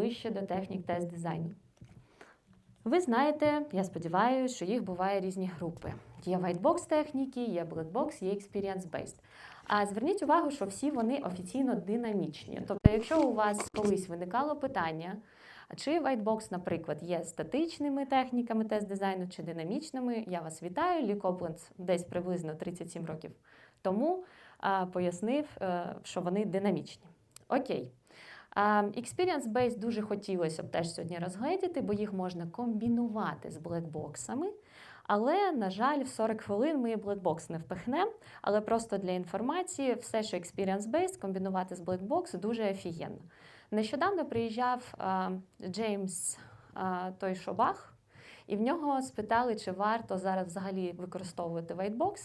ближче до технік тест дизайну. Ви знаєте, я сподіваюся, що їх буває різні групи. Є whitebox техніки, є blackbox, є experience-based. А зверніть увагу, що всі вони офіційно динамічні. Тобто, якщо у вас колись виникало питання, чи whitebox, наприклад, є статичними техніками тест дизайну чи динамічними, я вас вітаю. Лі Копленд десь приблизно 37 років тому пояснив, е, що вони динамічні. Окей. А, Experience-based дуже хотілося б теж сьогодні розгледіти, бо їх можна комбінувати з блекбоксами. Але, на жаль, в 40 хвилин ми блекбокс не впихнемо. Але просто для інформації, все, що experience-based, комбінувати з блекбокс дуже офігенно. Нещодавно приїжджав Джеймс той Шобах, і в нього спитали, чи варто зараз взагалі використовувати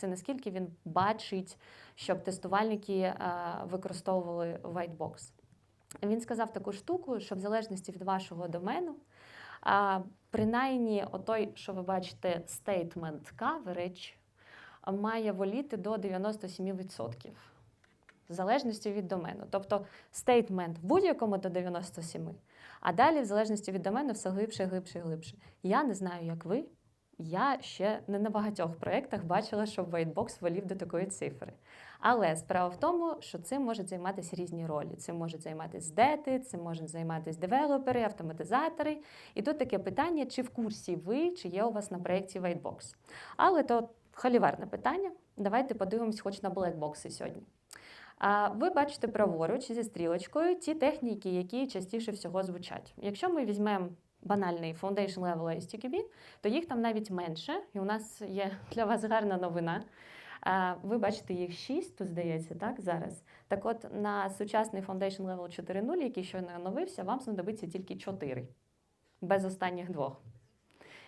і наскільки він бачить, щоб тестувальники використовували whitebox. Він сказав таку штуку, що в залежності від вашого домену, принаймні, отой, що ви бачите, statement coverage має воліти до 97%. В залежності від домену. Тобто стейтмент в будь-якому до 97, а далі, в залежності від домену, все глибше, глибше, глибше. Я не знаю, як ви. Я ще не на багатьох проєктах бачила, щоб Whitebox волів до такої цифри. Але справа в тому, що цим можуть займатися різні ролі. Цим можуть займатися дети, цим можуть займатися девелопери, автоматизатори. І тут таке питання, чи в курсі ви, чи є у вас на проєкті Whitebox. Але то холіварне питання. Давайте подивимось хоч на блекбокси сьогодні. А ви бачите праворуч зі стрілочкою ті техніки, які частіше всього звучать. Якщо ми візьмемо банальний Foundation Level STQB, то їх там навіть менше, і у нас є для вас гарна новина. Ви бачите їх 6, тут здається, так, зараз. Так от на сучасний Foundation Level 4.0, який щойно оновився, вам знадобиться тільки 4, без останніх двох.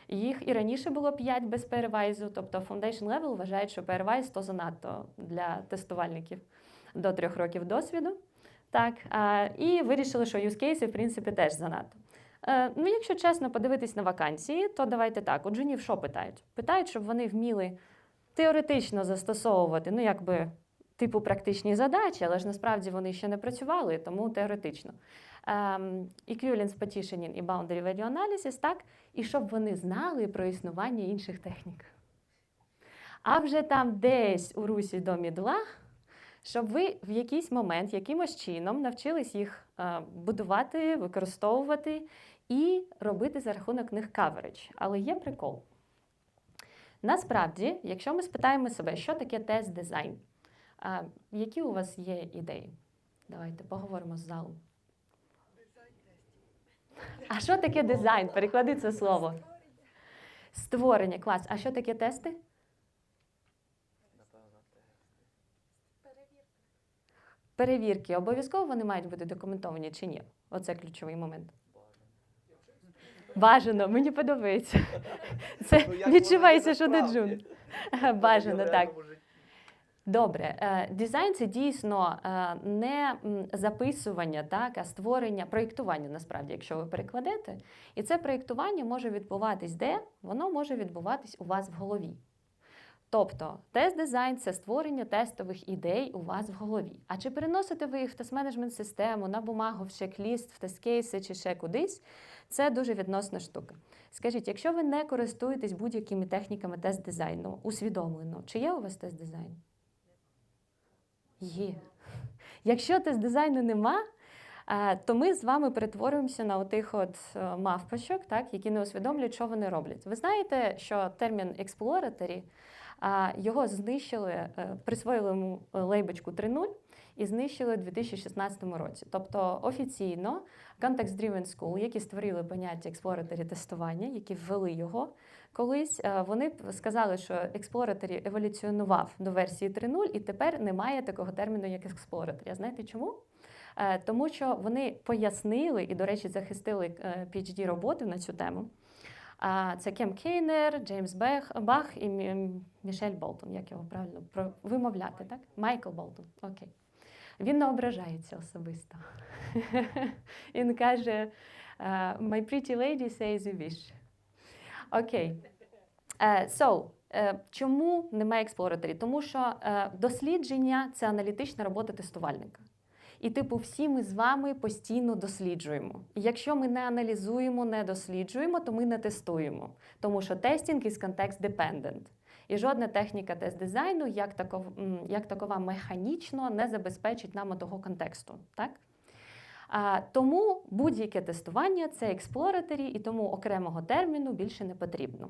Їх і раніше було 5 без перевайзу, тобто Foundation Level вважають, що перевайз то занадто для тестувальників до трьох років досвіду. Так, і вирішили, що use cases, в принципі, теж занадто. Е, ну, якщо чесно подивитись на вакансії, то давайте так. У джунів що питають? Питають, щоб вони вміли теоретично застосовувати, ну, якби, типу практичні задачі, але ж насправді вони ще не працювали, тому теоретично. Ем, Equivalence Partitioning і Boundary Value Analysis, так, і щоб вони знали про існування інших технік. А вже там десь у русі до мідла, щоб ви в якийсь момент, якимось чином навчились їх е, будувати, використовувати і робити за рахунок них каверидж. Але є прикол. Насправді, якщо ми спитаємо себе, що таке тест дизайн, які у вас є ідеї? Давайте поговоримо з залом. А що таке дизайн? Переклади це слово. Створення, клас. А що таке тести? Перевірки. Обов'язково вони мають бути документовані чи ні? Оце ключовий момент. Бажано, мені подобається. Це Ну, відчувається, що не джун. Бажано, так. Добре, е, дизайн це дійсно е, не записування, так, а створення, проєктування насправді, якщо ви перекладете. І це проєктування може відбуватись де? Воно може відбуватись у вас в голові. Тобто, тест-дизайн це створення тестових ідей у вас в голові. А чи переносите ви їх в тест-менеджмент систему, на бумагу, в чек-ліст, в тест-кейси чи ще кудись? Це дуже відносна штука. Скажіть, якщо ви не користуєтесь будь-якими техніками тест-дизайну, усвідомлено, чи є у вас тест-дизайн? Є. Якщо тест-дизайну нема, то ми з вами перетворюємося на отих от е, мавпочок, так, які не усвідомлюють, що вони роблять. Ви знаєте, що термін а, його знищили, е, присвоїли йому лейбочку 3.0 і знищили у 2016 році. Тобто офіційно Context Driven School, які створили поняття exploratory тестування, які ввели його колись, е, вони сказали, що exploratory еволюціонував до версії 3.0 і тепер немає такого терміну, як. А знаєте чому? Е, Тому що вони пояснили і, до речі, захистили е, PhD роботи на цю тему. Це Кем Кейнер, Джеймс Бах і Мішель Болтон, як його правильно вимовляти, так? Майкл Болтон. Окей. Він не ображається особисто. Він каже: е, My pretty lady says you wish. Окей. Е, So, е, чому немає експлораторів? Тому що дослідження це аналітична робота тестувальника. І, типу, всі ми з вами постійно досліджуємо. І якщо ми не аналізуємо, не досліджуємо, то ми не тестуємо. Тому що тестінг із контекст dependent. І жодна техніка тест-дизайну, як, таков, як такова механічно, не забезпечить нам того контексту. Так? А, тому будь-яке тестування це експлораторі, і тому окремого терміну більше не потрібно.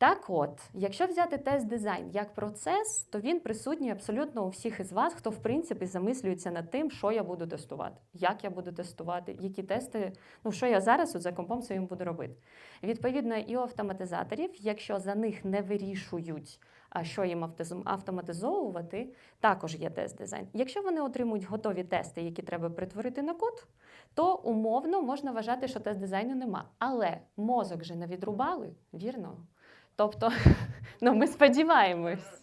Так от, якщо взяти тест-дизайн як процес, то він присутній абсолютно у всіх із вас, хто в принципі замислюється над тим, що я буду тестувати, як я буду тестувати, які тести, ну що я зараз от за компом своїм буду робити. Відповідно, і у автоматизаторів, якщо за них не вирішують, що їм автоматизовувати, також є тест-дизайн. Якщо вони отримують готові тести, які треба притворити на код, то умовно можна вважати, що тест-дизайну нема. Але мозок же не відрубали, вірно? Тобто, ну, ми сподіваємось.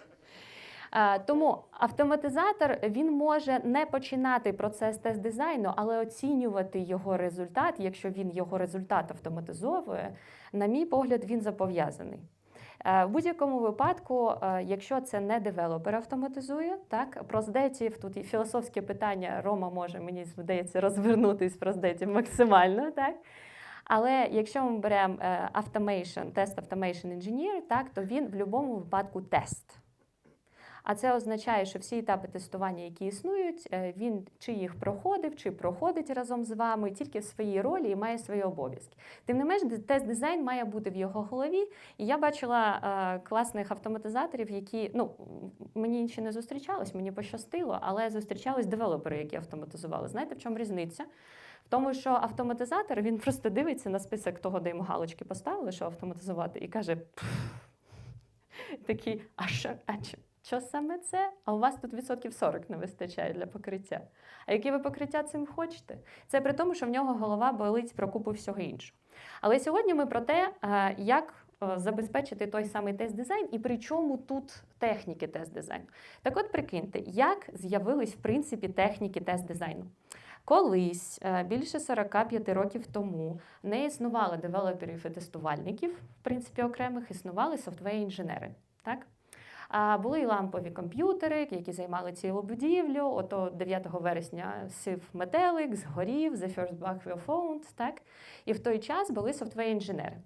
Тому автоматизатор він може не починати процес тест-дизайну, але оцінювати його результат, якщо він його результат автоматизовує, на мій погляд, він зобов'язаний. Е, В будь-якому випадку, е, якщо це не девелопер автоматизує, так про здетів тут і філософське питання Рома може, мені здається, розвернутись про здетів максимально, так. Але якщо ми беремо automation, тест automation engineer, так, то він в будь-якому випадку тест. А це означає, що всі етапи тестування, які існують, е, він чи їх проходив, чи проходить разом з вами, тільки в своїй ролі і має свої обов'язки. Тим не менш, тест-дизайн має бути в його голові. І я бачила е, класних автоматизаторів, які ну мені інші не зустрічались, мені пощастило, але зустрічались девелопери, які автоматизували. Знаєте, в чому різниця? В тому, що автоматизатор він просто дивиться на список того, де йому галочки поставили, що автоматизувати, і каже: такий, а що, а що, саме це? А у вас тут відсотків 40 не вистачає для покриття. А яке ви покриття цим хочете? Це при тому, що в нього голова болить про купу всього іншого. Але сьогодні ми про те, е, як е, забезпечити той самий тест-дизайн і при чому тут техніки тест-дизайну. Так от прикиньте, як з'явились в принципі техніки тест-дизайну. Колись, е, більше 45 років тому, не існувало девелоперів і тестувальників, в принципі, окремих, існували софтвер-інженери. Так? А були і лампові комп'ютери, які займали цілу будівлю. Ото 9 вересня сів метелик, згорів, the first bug we found, так? І в той час були софтвер-інженери.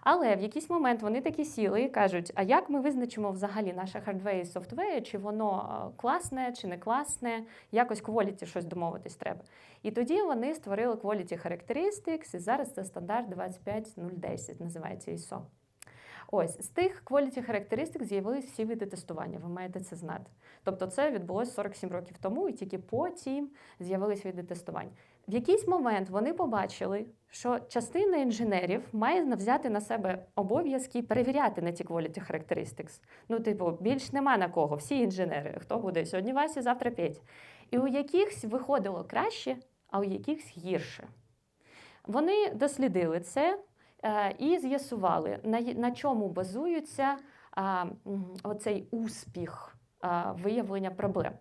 Але в якийсь момент вони такі сіли і кажуть: а як ми визначимо взагалі наше хардвер і софтвер, чи воно е, класне, чи не класне, якось quality щось домовитись треба. І тоді вони створили Quality Characteristics, і зараз це стандарт 25010, називається ISO. Ось з тих Quality Characteristics з'явились всі види тестування. Ви маєте це знати. Тобто, це відбулося 47 років тому, і тільки потім з'явились види тестувань. В якийсь момент вони побачили, що частина інженерів має взяти на себе обов'язки перевіряти на ті Quality Characteristics. Ну, типу, більш нема на кого. Всі інженери. Хто буде сьогодні Вася, завтра Петь. І у якихось виходило краще, а у якихось гірше. Вони дослідили це е, і з'ясували, на, чому базується оцей успіх виявлення проблем.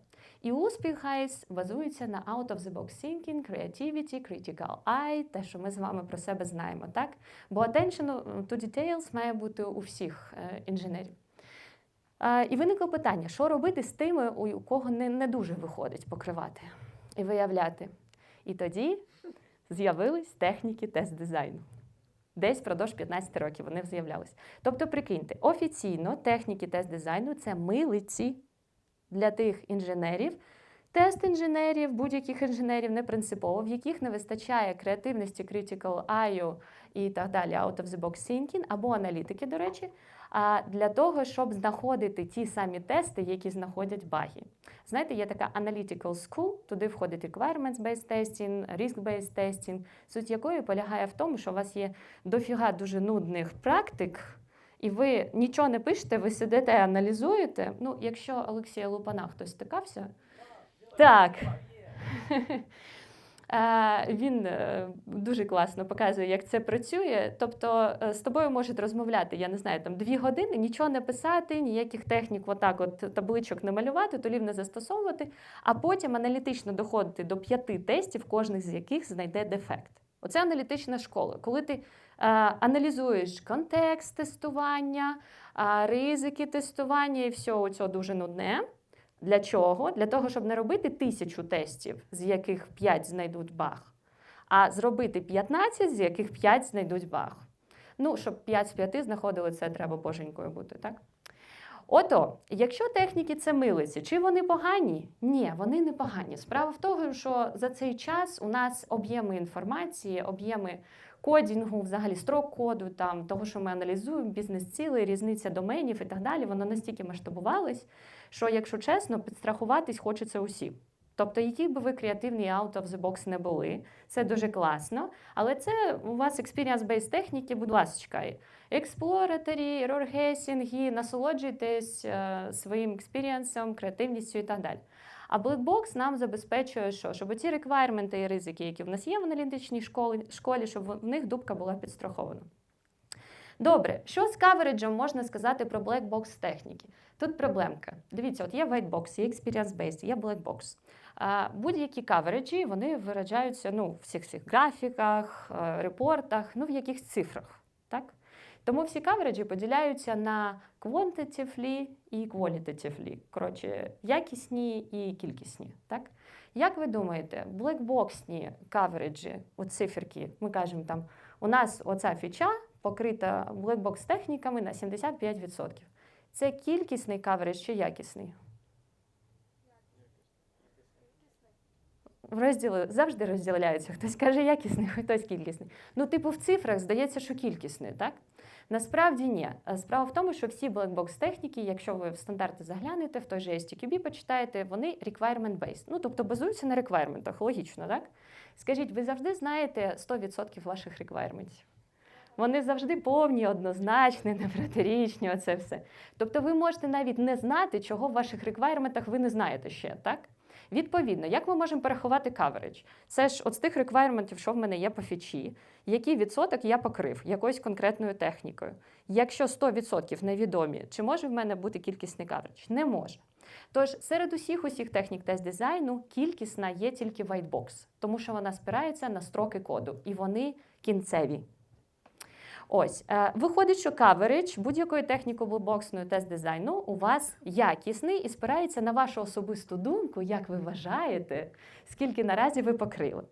І успіх гайс базується на out of the box thinking, creativity, critical eye, те, що ми з вами про себе знаємо, так? Бо attention to details має бути у всіх е, інженерів. І виникло питання: що робити з тими, у кого не, не дуже виходить покривати і виявляти. І тоді з'явились техніки тест-дизайну. Десь впродовж 15 років вони з'являлись. Тобто, прикиньте, офіційно техніки тест-дизайну це милиці для тих інженерів, тест-інженерів, будь-яких інженерів, не принципово, в яких не вистачає креативності, critical eye і так далі, out of the box thinking, або аналітики, до речі, а для того, щоб знаходити ті самі тести, які знаходять баги. Знаєте, є така analytical school, туди входить requirements-based testing, risk-based testing, суть якої полягає в тому, що у вас є дофіга дуже нудних практик, і ви нічого не пишете, ви сидите, аналізуєте. Ну, якщо Олексія Лупана хтось стикався, так. Е, Він е, дуже класно показує, як це працює. Тобто е, з тобою можуть розмовляти, я не знаю, там дві години, нічого не писати, ніяких технік, отак, от табличок не малювати, толів не застосовувати, а потім аналітично доходити до п'яти тестів, кожен з яких знайде дефект. Оце аналітична школа. Коли ти аналізуєш контекст тестування, е, ризики тестування і все це дуже нудне. Для чого? Для того, щоб не робити тисячу тестів, з яких 5 знайдуть баг, а зробити 15, з яких 5 знайдуть баг. Ну, щоб 5 з 5 знаходили це, треба боженькою бути, так? Ото, якщо техніки це милиці, чи вони погані? Ні, вони не погані. Справа в тому, що за цей час у нас об'єми інформації, об'єми кодінгу, взагалі строк коду, там того, що ми аналізуємо, бізнес-цілей, різниця доменів і так далі, воно настільки масштабувалось, що, якщо чесно, підстрахуватись хочеться усім. Тобто, який би ви креативний out of the box не були, це дуже класно. Але це у вас experience-based техніки, будь ласка, експлораторі, роргесінги, насолоджуйтесь е, своїм експірієнсом, креативністю і так далі. А Blackbox нам забезпечує, що щоб ці реквайрменти і ризики, які в нас є в аналітичній школі, школі, щоб в них дубка була підстрахована. Добре, що з кавереджем можна сказати про Blackbox техніки? Тут проблемка. Дивіться, от є whitebox, є experience-based, є Blackbox. Будь-які кавереджі вони виражаються ну, в всіх всіх графіках, е, репортах, ну в яких цифрах. Так? Тому всі кавереджі поділяються на quantitatively і qualitatively. Коротше, якісні і кількісні. Так? Як ви думаєте, блекбоксні кавереджі, от циферки, ми кажемо там, у нас оця фіча покрита блекбокс техніками на 75%. Це кількісний кавередж чи якісний? В розділи завжди розділяються. Хтось каже якісний, хтось кількісний. Ну, типу, в цифрах здається, що кількісний, так? Насправді ні. Справа в тому, що всі блекбокс техніки, якщо ви в стандарти заглянете, в той же STQB почитаєте, вони requirement-based. Ну, тобто базуються на реквайрментах, логічно, так? Скажіть, ви завжди знаєте 100% ваших реквайрментів? Вони завжди повні, однозначні, непротирічні, оце все. Тобто ви можете навіть не знати, чого в ваших реквайрментах ви не знаєте ще, так? Відповідно, як ми можемо порахувати каверидж? Це ж от з тих реквайрментів, що в мене є по фічі, який відсоток я покрив якоюсь конкретною технікою. Якщо 100% невідомі, чи може в мене бути кількісний каверидж? Не може. Тож серед усіх усіх технік тест дизайну кількісна є тільки whitebox, тому що вона спирається на строки коду, і вони кінцеві. Ось, е, виходить, що каверидж будь-якої техніки блокбоксної тест дизайну у вас якісний і спирається на вашу особисту думку, як ви вважаєте, скільки наразі ви покрили.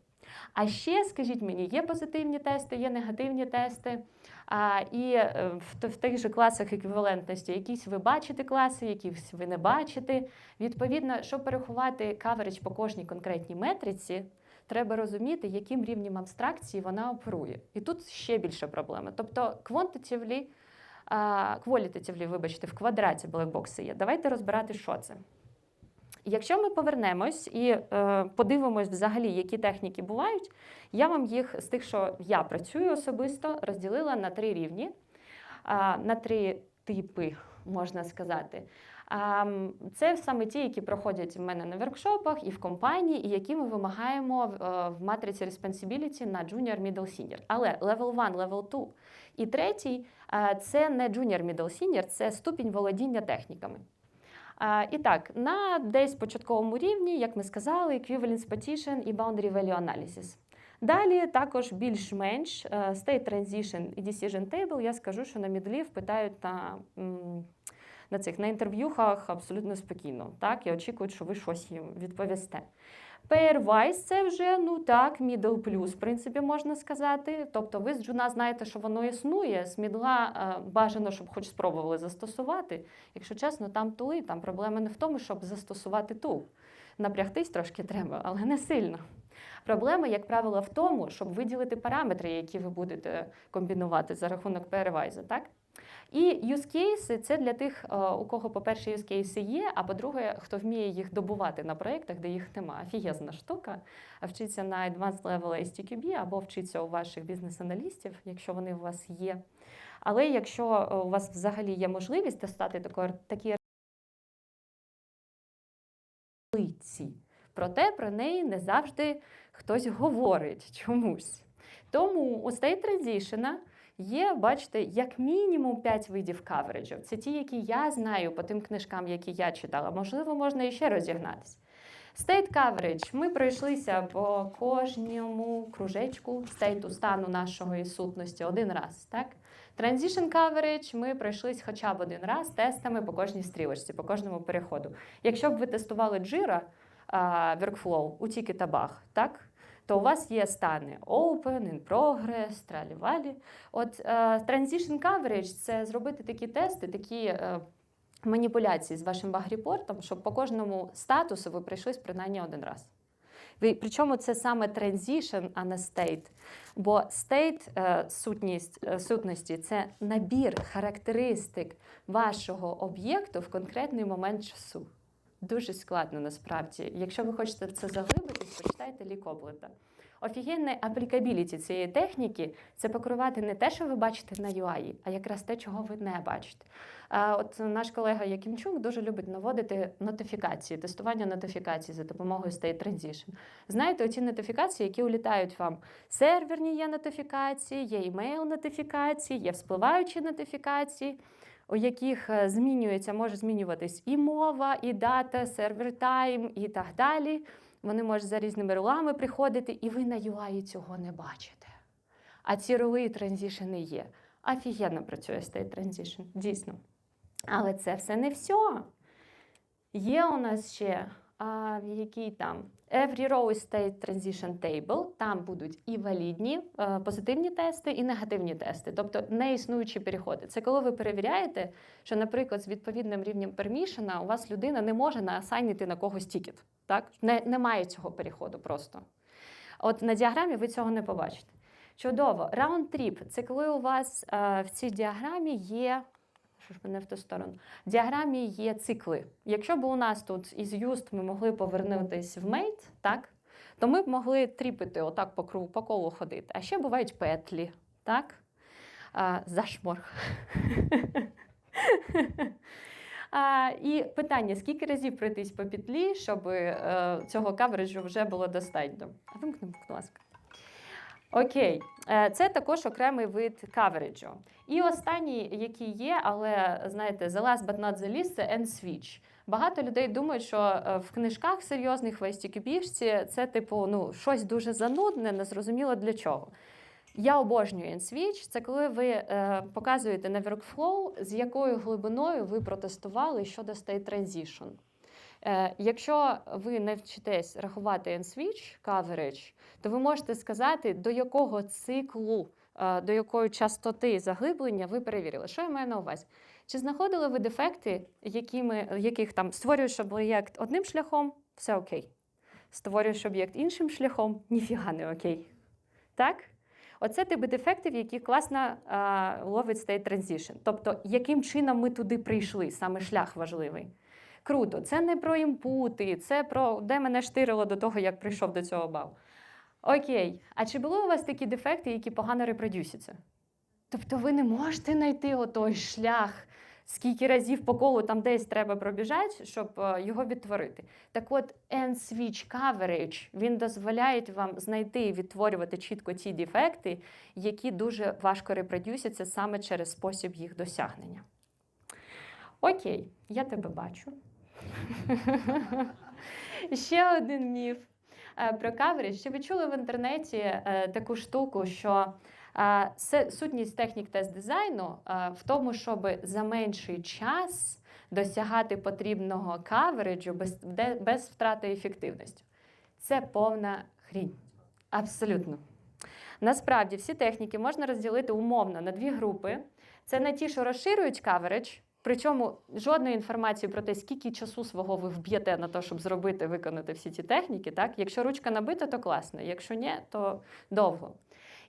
А ще скажіть мені, є позитивні тести, є негативні тести. А, І е, в, в тих же класах еквівалентності якісь ви бачите класи, якісь ви не бачите. Відповідно, щоб переховати каверидж по кожній конкретній метриці, треба розуміти, яким рівнем абстракції вона оперує. І тут ще більша проблема. Тобто quantitatively, qualitatively, вибачте, в квадраті блекбокси є. Давайте розбирати, що це. Якщо ми повернемось і е, подивимось взагалі, які техніки бувають, я вам їх з тих, що я працюю особисто, розділила на три рівні, е, на три типи, можна сказати. Це саме ті, які проходять в мене на воркшопах і в компанії, і які ми вимагаємо в матриці Responsibility на Junior, Middle, Senior. Але level 1, level 2 і третій це не Junior, Middle, Senior, це ступінь володіння техніками. І так, на десь початковому рівні, як ми сказали, Equivalence Partition і Boundary Value Analysis. Далі також більш-менш State Transition і Decision Table, я скажу, що на мідлів питають на на цих на інтерв'юхах абсолютно спокійно. Так, і очікують, що ви щось їм відповісте. Pairwise – це вже ну так, middle plus, в принципі, можна сказати. Тобто, ви з джуна знаєте, що воно існує. З мідла е, бажано, щоб хоч спробували застосувати. Якщо чесно, там тули, там проблема не в тому, щоб застосувати тул. Напрягтись трошки треба, але не сильно. Проблема, як правило, в тому, щоб виділити параметри, які ви будете комбінувати за рахунок Pairwise, так? І use case – це для тих, е, у кого, по-перше, use case є, а по-друге, хто вміє їх добувати на проєктах, де їх нема. Офігезна штука. Вчиться на Advanced Level STQB або вчиться у ваших бізнес-аналістів, якщо вони у вас є. Але якщо е, у вас взагалі є можливість тестати такі таблиці, проте про неї не завжди хтось говорить чомусь. Тому у State Transition Є, бачите, як мінімум 5 видів кавереджів. Це ті, які я знаю по тим книжкам, які я читала. Можливо, можна іще розігнатися. State coverage. Ми пройшлися по кожному кружечку стейту стану нашої сутності один раз. так? Transition coverage ми пройшлись хоча б один раз тестами по кожній стрілочці, по кожному переходу. Якщо б ви тестували Jira workflow у тільки табах, так? То у вас є стани Open, in progress, тралі-валі. От е, Transition coverage це зробити такі тести, такі е, маніпуляції з вашим баг-репортом, щоб по кожному статусу ви прийшлись принаймні один раз. Ви, причому це саме transition, а не state. Бо е, е, сутності це набір характеристик вашого об'єкту в конкретний момент часу. Дуже складно насправді. Якщо ви хочете це заглибитись, почитайте Лі Коблета. Офігенне аплікабіліті цієї техніки це покривати не те, що ви бачите на UI, а якраз те, чого ви не бачите. От наш колега Якимчук дуже любить наводити нотифікації, тестування нотифікацій за допомогою State Transition. Знаєте, оці нотифікації, які улітають вам. Серверні є нотифікації, є імейл нотифікації, є вспливаючі нотифікації, у яких е, змінюється, може змінюватись і мова, і дата, сервер тайм, і так далі. Вони можуть за різними рулами приходити, і ви на UI цього не бачите. А ці роли і транзішени є. Офігенно працює State Transition, дійсно. Але це все не все. Є у нас ще а, який там Every row state transition table. Там будуть і валідні е, позитивні тести, і негативні тести, тобто неіснуючі переходи. Це коли ви перевіряєте, що, наприклад, з відповідним рівнем пермішена у вас людина не може наасайнити на когось тікет. Так? Не, Немає цього переходу просто. От на діаграмі ви цього не побачите. Чудово. Round trip – це коли у вас е, в цій діаграмі є. Що ж в ту сторону? В діаграмі є цикли. Якщо б у нас тут із used ми могли повернутися в mate, так? то ми б могли тріпити отак по кругу, по колу ходити. А ще бувають петлі, так? А, зашморг. А, і питання: скільки разів пройтись по петлі, щоб е, цього кавереджу вже було достатньо? А вимкнемо, будь ласка. Окей, Е, це також окремий вид кавереджу. І останній, який є, але знаєте, the last but not the least, це end-switch. Багато людей думають, що е, в книжках серйозних в STQB це типу ну, щось дуже занудне, незрозуміло для чого. Я обожнюю EndSwitch. Це коли ви е, показуєте на workflow, з якою глибиною ви протестували щодо State Transition. Е, якщо ви не вчитесь рахувати EndSwitch coverage, то ви можете сказати, до якого циклу, е, до якої частоти заглиблення ви перевірили. Що я маю на увазі? Чи знаходили ви дефекти, якими, яких там створюєш об'єкт одним шляхом, все окей. Створюєш об'єкт іншим шляхом, ніфіга не окей. Так? Оце типи дефектів, які класно а, ловить state transition. Тобто, яким чином ми туди прийшли, саме шлях важливий. Круто, це не про імпути, це про де мене штирило до того, як прийшов до цього бал. Окей, а чи були у вас такі дефекти, які погано репродюсяться? Тобто ви не можете знайти отой шлях, скільки разів по колу там десь треба пробіжати, щоб е, його відтворити. Так от, End-Switch Coverage, він дозволяє вам знайти і відтворювати чітко ті дефекти, які дуже важко репродюсяться саме через спосіб їх досягнення. Окей, я тебе бачу. Ще один міф е, про каверідж. Чи ви чули в інтернеті е, таку штуку, що е, сутність технік тест дизайну в тому, щоб за менший час досягати потрібного кавериджу без, без втрати ефективності? Це повна хрінь. Абсолютно. Насправді всі техніки можна розділити умовно на дві групи. Це на ті, що розширюють каверидж, Причому жодної інформації про те, скільки часу свого ви вб'єте на те, щоб зробити, виконати всі ці техніки. Так? Якщо ручка набита, то класно. Якщо ні, то довго.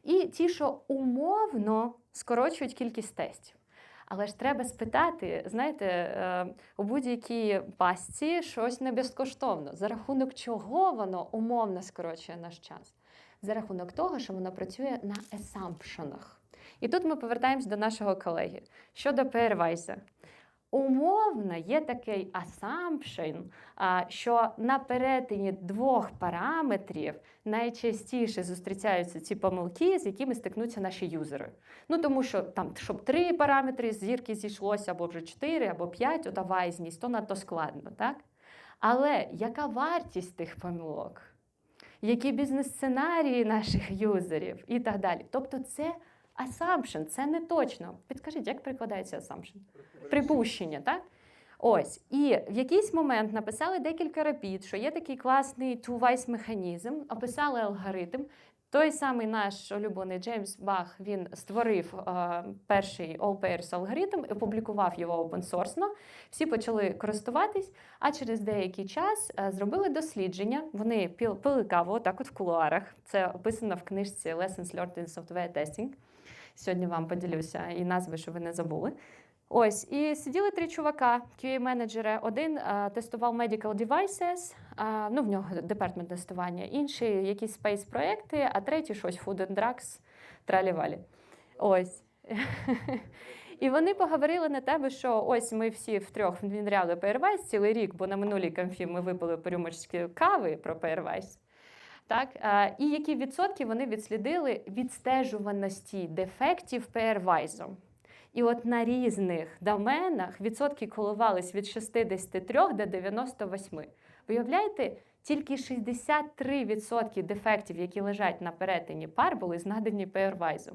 І ті, що умовно скорочують кількість тестів. Але ж треба спитати, знаєте, е, у будь-якій пастці щось не безкоштовно. За рахунок чого воно умовно скорочує наш час? За рахунок того, що воно працює на асампшенах. І тут ми повертаємось до нашого колеги щодо Pairwise. Умовно є такий assumption, що на перетині двох параметрів найчастіше зустрічаються ці помилки, з якими стикнуться наші юзери. Ну тому що там, щоб три параметри зірки зійшлося, або вже чотири, або п'ять, ота вайзність, то надто складно, так? Але яка вартість тих помилок? Які бізнес-сценарії наших юзерів і так далі. Тобто це Assumption – це не точно. Підкажіть, як перекладається assumption? Припущення, так? Ось. І в якийсь момент написали декілька рапід, що є такий класний two-wise механізм, описали алгоритм. Той самий наш улюблений Джеймс Бах він створив е, перший all pairs алгоритм і опублікував його опенсорсно. Всі почали користуватись, а через деякий час е, зробили дослідження. Вони пили каву отак от в кулуарах. Це описано в книжці Lessons Learned in Software Testing. Сьогодні вам поділюся і назви, що ви не забули. Ось, і сиділи три чувака, QA-менеджери. Один е, тестував medical devices, е, ну в нього департмент тестування, інший якісь space проекти, а третій щось food and drugs, тралі-валі. Ось. І вони поговорили на тебе, що ось ми всі втрьох відміряли Pairwise цілий рік, бо на минулій конфі ми випили по рюмочці кави про Pairwise. Так, е, і які відсотки вони відслідили відстежуваності дефектів Pairwise. І от на різних доменах відсотки коливались від 63 до 98. Виявляєте, тільки 63% дефектів, які лежать на перетині пар, були знадані Pairwise.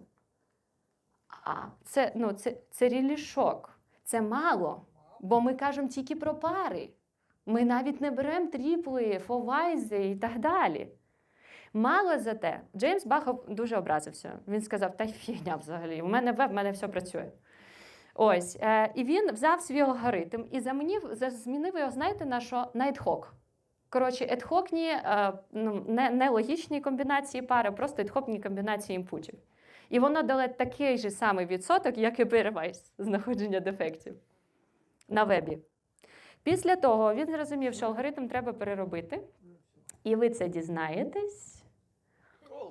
А це, ну, це, це рілі шок. Це мало, бо ми кажемо тільки про пари. Ми навіть не беремо тріпли, фовайзи і так далі. Мало за те, Джеймс Бахов дуже образився. Він сказав: та фігня взагалі, у мене веб, в мене все працює. Ось. Е, і він взяв свій алгоритм і замінив, за- змінив його, знаєте, на що? На ad-hoc. Коротше, адхокні, е, ну, не, комбінації пари, просто адхокні комбінації інпутів. І воно дало такий же самий відсоток, як і Pairwise, знаходження дефектів на вебі. Після того він зрозумів, що алгоритм треба переробити, і ви це дізнаєтесь.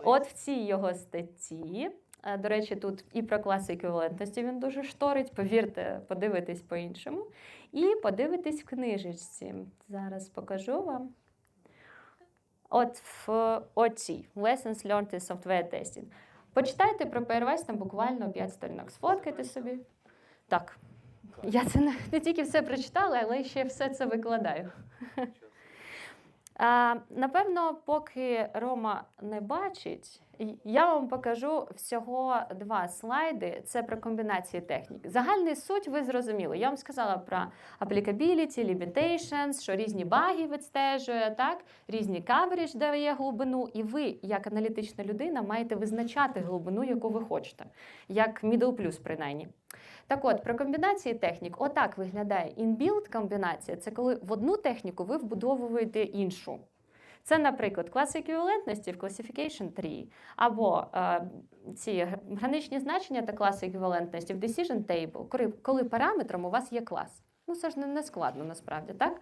От в цій його статті. Е, До речі, тут і про класи еквівалентності він дуже шторить. Повірте, подивитись по-іншому. І подивитись в книжечці. Зараз покажу вам. От в оцій Lessons Learned in Software Testing. Почитайте про Pairwise, там буквально 5 сторінок. Сфоткайте собі. Так. Я це не, не тільки все прочитала, але ще все це викладаю. А, напевно, поки Рома не бачить, я вам покажу всього два слайди. Це про комбінації технік. Загальний суть ви зрозуміли. Я вам сказала про applicability, limitations, що різні баги відстежує, так? різні coverage дає глибину, і ви, як аналітична людина, маєте визначати глибину, яку ви хочете, як middle plus, принаймні. Так от, про комбінації технік, отак виглядає in-build комбінація. Це коли в одну техніку ви вбудовуєте іншу. Це, наприклад, клас еквівалентності в Classification 3, або е, ці граничні значення та класи еквівалентності в Decision Table, коли, параметром у вас є клас. Ну, це ж не, складно насправді, так?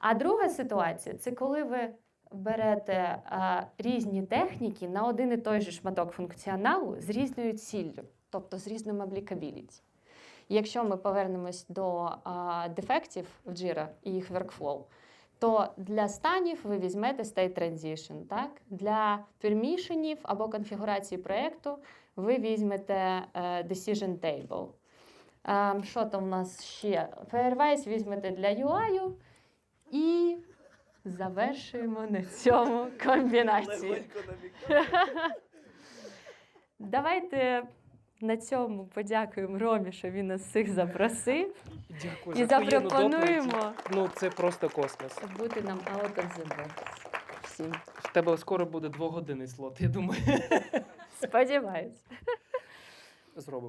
А друга ситуація це коли ви берете е, різні техніки на один і той же шматок функціоналу з різною ціллю, тобто з різним applicability. Якщо ми повернемось до а, дефектів в Jira і їх workflow, то для станів ви візьмете state transition. Так? Для пермішенів або конфігурації проєкту ви візьмете е, decision table. Е, що там у нас ще? Pairwise візьмете для UI і завершуємо на цьому намікав. Давайте на цьому подякуємо Ромі, що він нас всіх запросив. Дякую І запропонуємо. Ну, це просто космос. бути нам out of the box. Всім. В тебе скоро буде двогодинний слот, я думаю. Сподіваюсь. Зробимо.